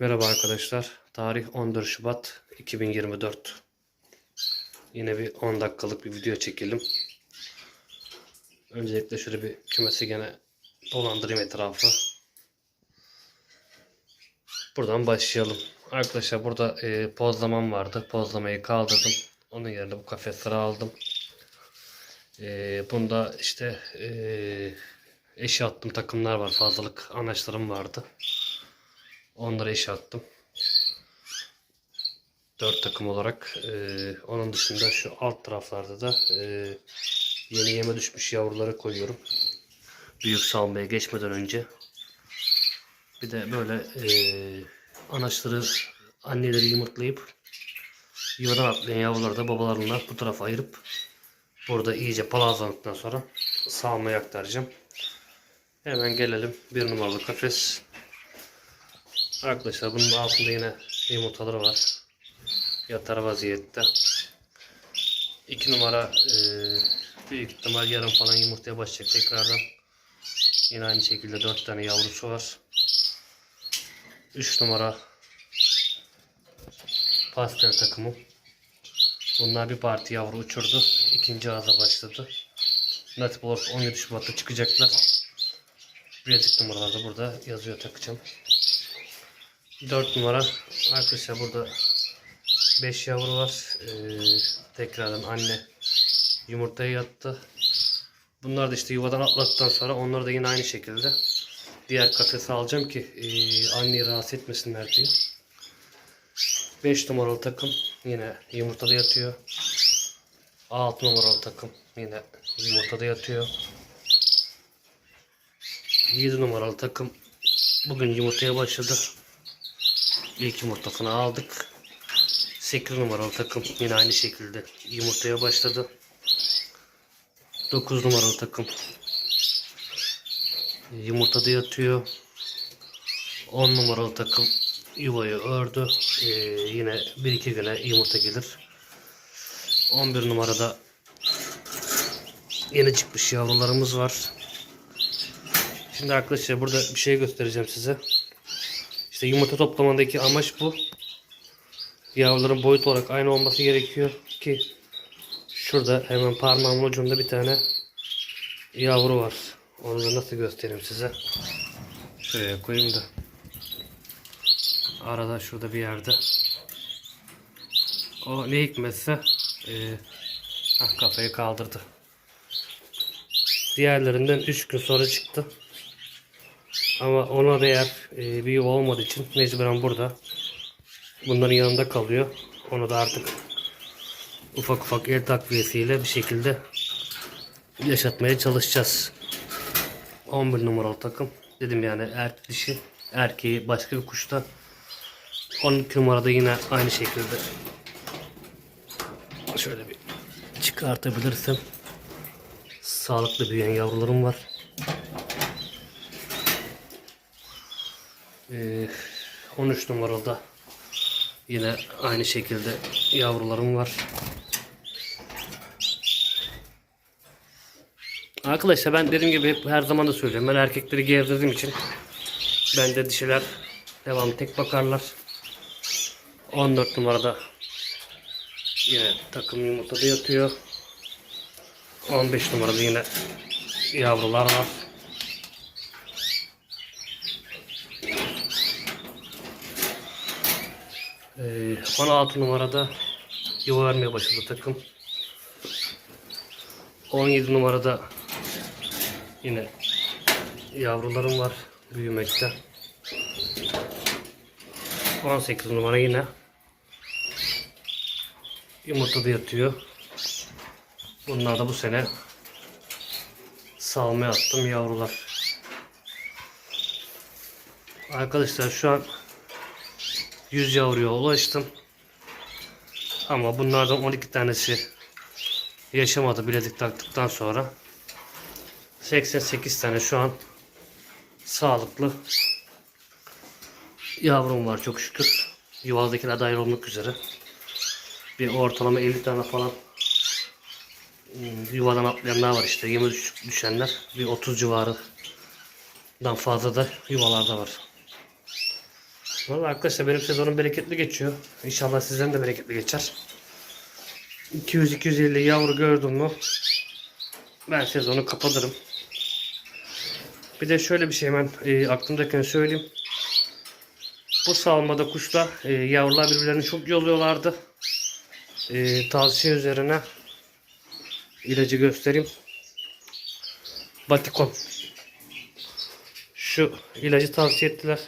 Merhaba arkadaşlar. Tarih 14 Şubat 2024. Yine bir 10 dakikalık bir video çekelim. Öncelikle şöyle bir kümesi gene dolandırayım etrafı. Buradan başlayalım. Arkadaşlar burada e, pozlamam vardı. Pozlamayı kaldırdım. Onun yerine bu kafesleri aldım. E, bunda işte e, eşe attım takımlar var. Fazlalık anaçlarım vardı. Onlara iş attım. Dört takım olarak. Ee, onun dışında şu alt taraflarda da e, yeni yeme düşmüş yavruları koyuyorum. Büyük salmaya geçmeden önce. Bir de böyle e, anaçları anneleri yumurtlayıp yuvadan atlayan yavruları da babalarından bu tarafa ayırıp burada iyice palazlandıktan sonra salmaya aktaracağım. Hemen gelelim bir numaralı kafes. Arkadaşlar bunun altında yine yumurtaları var. Yatar vaziyette. 2 numara e, büyük ihtimal yarın falan yumurtaya başlayacak tekrardan. Yine aynı şekilde 4 tane yavrusu var. 3 numara pastel takımı. Bunlar bir parti yavru uçurdu. İkinci ağza başladı. Olursa 17 Şubat'ta çıkacaklar. Bilezik numaraları da burada yazıyor takacağım. 4 numara arkadaşlar burada 5 yavru var. Ee, tekrardan anne yumurtaya yattı. Bunlar da işte yuvadan atlattıktan sonra onları da yine aynı şekilde diğer kafese alacağım ki e, anneyi rahatsız etmesinler diye. 5 numaralı takım yine yumurtada yatıyor. 6 numaralı takım yine yumurtada yatıyor. 7 numaralı takım bugün yumurtaya başladı. İlk yumurtasını aldık. 8 numaralı takım yine aynı şekilde yumurtaya başladı. 9 numaralı takım yumurtada yatıyor. 10 numaralı takım yuvayı ördü. Ee, yine 1-2 güne yumurta gelir. 11 numarada yeni çıkmış yavrularımız var. Şimdi arkadaşlar burada bir şey göstereceğim size. İşte yumurta toplamandaki amaç bu. Yavruların boyut olarak aynı olması gerekiyor ki şurada hemen parmağımın ucunda bir tane yavru var. Onu da nasıl göstereyim size. Şuraya koyayım da. Arada şurada bir yerde. O ne hikmetse e, ah, kafayı kaldırdı. Diğerlerinden 3 gün sonra çıktı. Ama ona değer e, yuva olmadığı için mecburen burada. Bunların yanında kalıyor. Onu da artık ufak ufak el takviyesiyle bir şekilde yaşatmaya çalışacağız. 11 numaralı takım. Dedim yani er, dişi erkeği başka bir kuşta. 12 numarada yine aynı şekilde. Şöyle bir çıkartabilirsem. Sağlıklı büyüyen yavrularım var. Ee, 13 numaralı yine aynı şekilde yavrularım var. Arkadaşlar ben dediğim gibi hep her zaman da söylüyorum. Ben erkekleri gezdirdiğim için bende dişiler devam tek bakarlar. 14 numarada yine takım yumurtada yatıyor. 15 numarada yine yavrular var. Ee, 16 numarada yuva vermeye başladı takım. 17 numarada yine yavrularım var büyümekte. 18 numara yine yumurtada yatıyor. Bunlar da bu sene salmaya attım yavrular. Arkadaşlar şu an 100 yavruya ulaştım. Ama bunlardan 12 tanesi yaşamadı bilezik taktıktan sonra. 88 tane şu an sağlıklı yavrum var çok şükür. Yuvadakiler dahil olmak üzere. Bir ortalama 50 tane falan hmm, yuvadan atlayanlar var işte. Yeme düş- düşenler. Bir 30 civarından fazla da yuvalarda var. Vallahi arkadaşlar benim sezonum bereketli geçiyor. İnşallah sizden de bereketli geçer. 200-250 yavru gördüm mü ben sezonu kapatırım. Bir de şöyle bir şey hemen e, aklımdayken söyleyeyim. Bu salmada kuşlar e, yavrular birbirlerini çok yoluyorlardı. E, tavsiye üzerine ilacı göstereyim. Batikon. Şu ilacı tavsiye ettiler.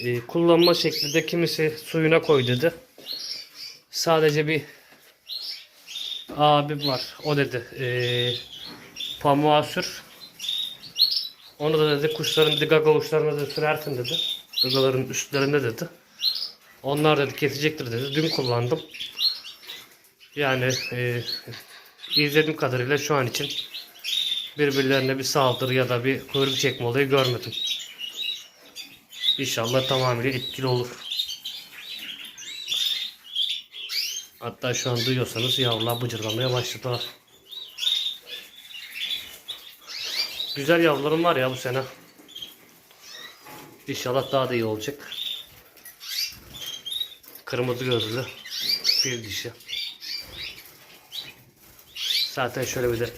E, kullanma şeklinde kimisi suyuna koy dedi. Sadece bir abim var. O dedi. E, pamuğa sür. Onu da dedi kuşların dedi gaga uçlarına da sürersin dedi. Gagaların üstlerinde dedi. Onlar dedi kesecektir dedi. Dün kullandım. Yani e, izlediğim kadarıyla şu an için birbirlerine bir saldırı ya da bir kuyruk çekme olayı görmedim. İnşallah tamamıyla etkili olur. Hatta şu an duyuyorsanız yavrular bıcırlamaya başladılar. Güzel yavrularım var ya bu sene. İnşallah daha da iyi olacak. Kırmızı gözlü bir dişi. Zaten şöyle bir de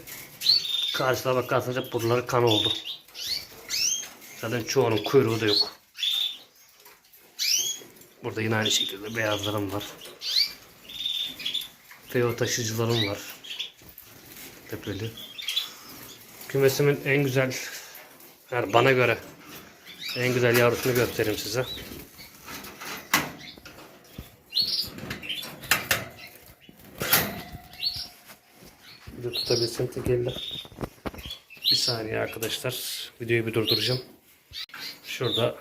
karşıda bakarsanız buraları kan oldu. Zaten çoğunun kuyruğu da yok. Burada yine aynı şekilde beyazlarım var. Feo taşıcılarım var. Tepeli. Kümesimin en güzel, yani bana göre en güzel yavrusunu göstereyim size. De tutabilsem tek elle. Bir saniye arkadaşlar. Videoyu bir durduracağım. Şurada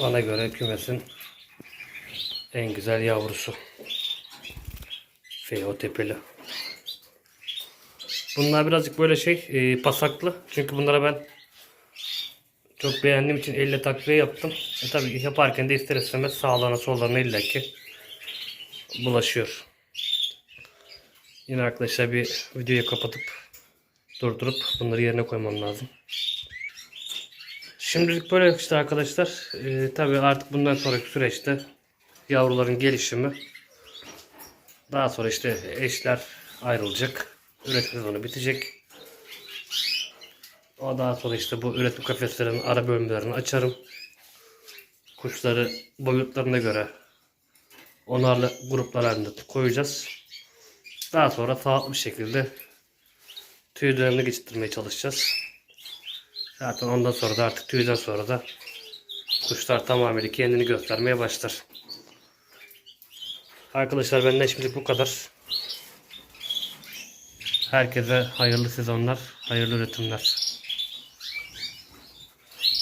bana göre kümesin en güzel yavrusu. Feo tepeli. Bunlar birazcık böyle şey e, pasaklı. Çünkü bunlara ben çok beğendiğim için elle takviye yaptım. E tabi yaparken de ister istemez sağlarına sollarına illaki bulaşıyor. Yine arkadaşlar bir videoyu kapatıp durdurup bunları yerine koymam lazım. Şimdilik böyle işte arkadaşlar. E, tabi artık bundan sonraki süreçte yavruların gelişimi daha sonra işte eşler ayrılacak. Üretim sezonu bitecek. O daha sonra işte bu üretim kafeslerinin ara bölmelerini açarım. Kuşları boyutlarına göre onarlı gruplar halinde koyacağız. Daha sonra sağlıklı şekilde tüy dönemini geçirmeye çalışacağız. Zaten ondan sonra da artık tüyden sonra da kuşlar tamamıyla kendini göstermeye başlar. Arkadaşlar benden şimdilik bu kadar. Herkese hayırlı sezonlar, hayırlı üretimler.